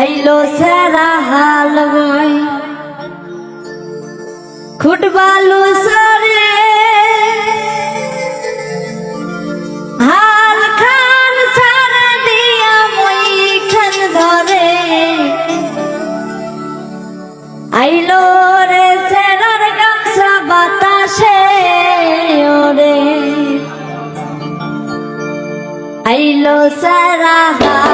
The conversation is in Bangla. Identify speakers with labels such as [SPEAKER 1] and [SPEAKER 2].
[SPEAKER 1] আইলো সারা হাল বই খুটবালু সরে। হাল খান সারা দিয়া মই খান ধরে। আইলো রে সেরার গামছা বাতাসে ওরে। আইলো সারা হাল